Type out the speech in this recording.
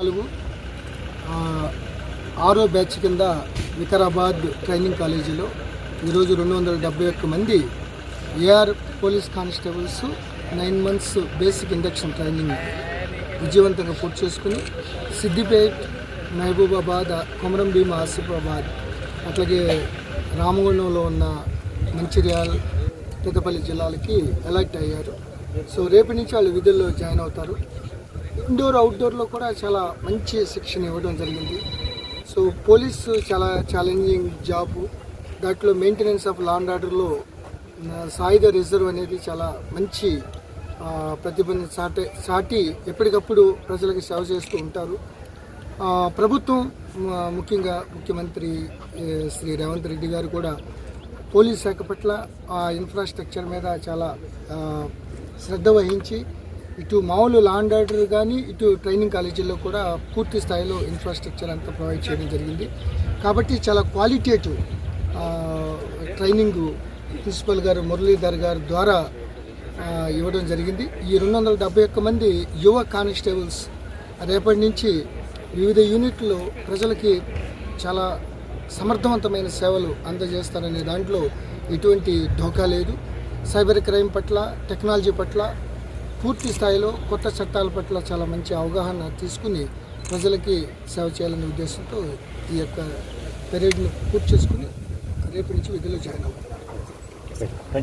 నాలుగు ఆరో బ్యాచ్ కింద వికారాబాద్ ట్రైనింగ్ కాలేజీలో ఈరోజు రెండు వందల డెబ్బై ఒక్క మంది A R police constables nine months basic induction training విజయవంతంగా పూర్తి చేసుకుని సిద్దిపేట్ మహబూబాబాద్ కొమరం భీమ ఆసిఫాబాద్ అట్లాగే రామగుండంలో ఉన్న మంచిర్యాల్ పెద్దపల్లి జిల్లాలకి ఎలక్ట్ అయ్యారు. సో రేపటి నుంచి వాళ్ళు విధుల్లో జాయిన్ అవుతారు. ఇండోర్ అవుట్డోర్లో కూడా చాలా మంచి శిక్షణ ఇవ్వడం జరిగింది. సో పోలీసు చాలా ఛాలెంజింగ్ జాబ్ దాంట్లో మెయింటెనెన్స్ ఆఫ్ లా అండ్ ఆర్డర్లో సాయుధ రిజర్వ్ అనేది చాలా మంచి ప్రతిబంధ సాటి సాటి ఎప్పటికప్పుడు ప్రజలకు సేవ చేస్తూ ఉంటారు. ప్రభుత్వం ముఖ్యంగా ముఖ్యమంత్రి శ్రీ రేవంత్ రెడ్డి గారు కూడా పోలీస్ శాఖ పట్ల ఆ ఇన్ఫ్రాస్ట్రక్చర్ మీద చాలా శ్రద్ధ వహించి ఇటు మామూలు లా ఆర్డర్ కానీ ఇటు ట్రైనింగ్ కాలేజీల్లో కూడా పూర్తి స్థాయిలో ఇన్ఫ్రాస్ట్రక్చర్ అంతా ప్రొవైడ్ చేయడం జరిగింది. కాబట్టి చాలా క్వాలిటేటివ్ ట్రైనింగ్ ప్రిన్సిపల్ గారు మురళీధర్ గారి ద్వారా ఇవ్వడం జరిగింది. ఈ రెండు వందల డెబ్బై ఒక్క మంది యువ కానిస్టేబుల్స్ రేపటి నుంచి వివిధ యూనిట్లు ప్రజలకి చాలా సమర్థవంతమైన సేవలు అందజేస్తారనే దాంట్లో ఎటువంటి ఢోకా లేదు. సైబర్ క్రైమ్ పట్ల టెక్నాలజీ పట్ల పూర్తి స్థాయిలో కొత్త చట్టాల పట్ల చాలా మంచి అవగాహన తీసుకుని ప్రజలకి సేవ చేయాలనే ఉద్దేశంతో ఈ యొక్క పెరేడ్ను పూర్తి చేసుకుని రేపు నుంచి విధులు జాయిన్ అవుతాం. Thank you